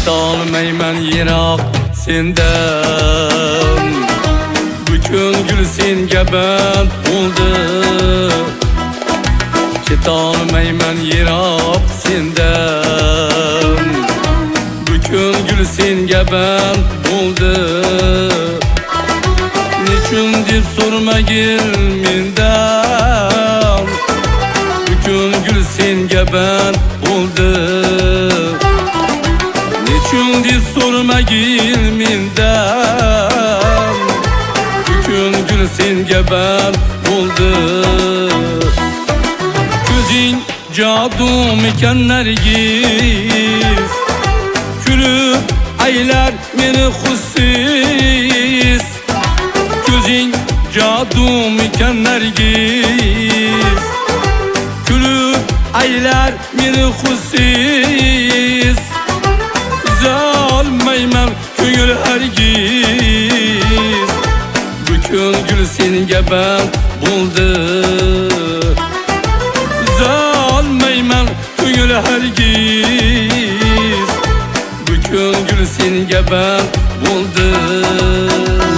Ketolmayman yiroq sendan Bu ko'ngil senga band bo'ldi Ketolmayman yiroq sendan Bu ko'ngil senga band bo'ldi Nechun deb so'rmagin mendan Bu ko'ngil senga band bo'ldi Nechun deb so'rmagin mendan Bu ko'ngil senga band bo'ldi Ko'zing jadu mikan nargiz Kulib aylar meni xussiz Ko'zing jadu mikan nargiz Kulib aylar meni xussiz Zalmayman ko'ngil hargiz Bu ko'ngil senga band bo'ldi Zalmayman ko'ngil hargiz Bu ko'ngil senga band bo'ldi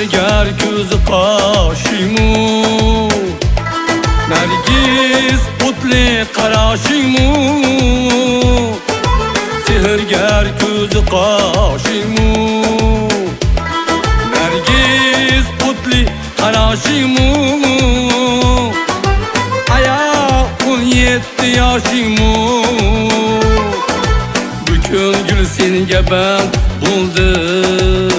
Ko'zi qoshingmu Nargiz o'tli qarashingmu Sehergar ko'zi qoshingmu Nargiz o'tli qarashingmu Aya o'n yetti yoshingmu Bu ko'ngil senga band bo'ldi Aya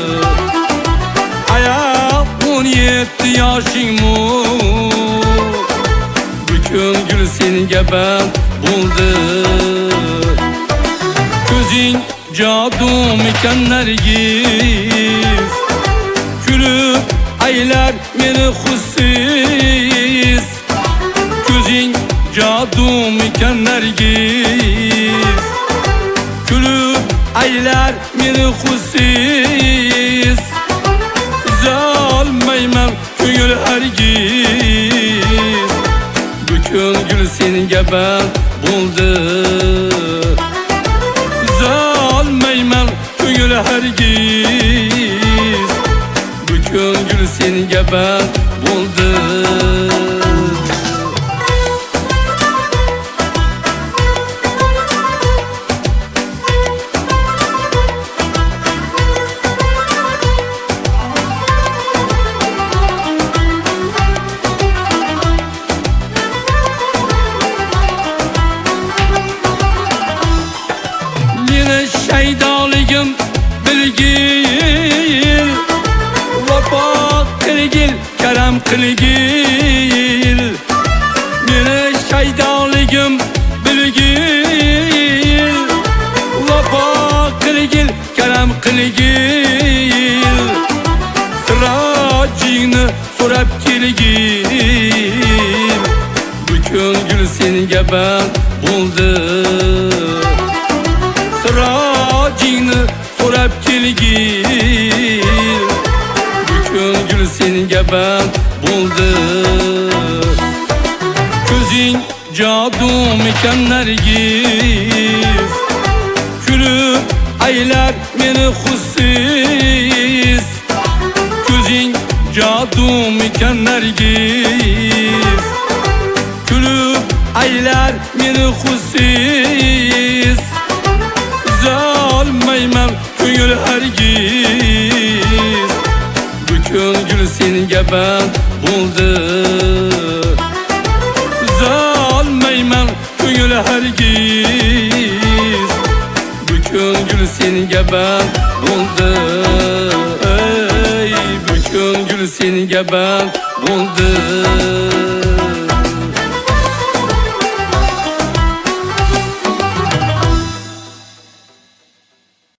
o'n yetti yoshingmu Bu ko'ngil senga band bo'ldi Ko'zing jadu mikan nargiz Kulib aylar meni xussiz Ko'zing jadu mikan nargiz Kulib aylar meni xussiz Zalmayman ko'ngil hargiz Bu ko'ngil senga band bo'ldi Zalmayman ko'ngil hargiz Bu ko'ngil senga band bo'ldi qilgil Meni shaydoligim bilgil Vafo qilgil, karam qilgil Sirojingni so'rab kelgil Bu ko'ngil senga band bo'ldi Sirojingni so'rab kelgil ko'ngil senga band bo'ldi Ko'zing jadu mikan nargiz Kulib aylar meni xussiz Ko'zing jadu mikan nargiz Kulib aylar meni xussiz Zalmayman ko'ngil hargiz Bu ko'ngil senga band bo'ldi Zalmayman ko'ngil hargiz Bu ko'ngil senga band bo'ldi Ey, Bu ko'ngil senga band bo'ldi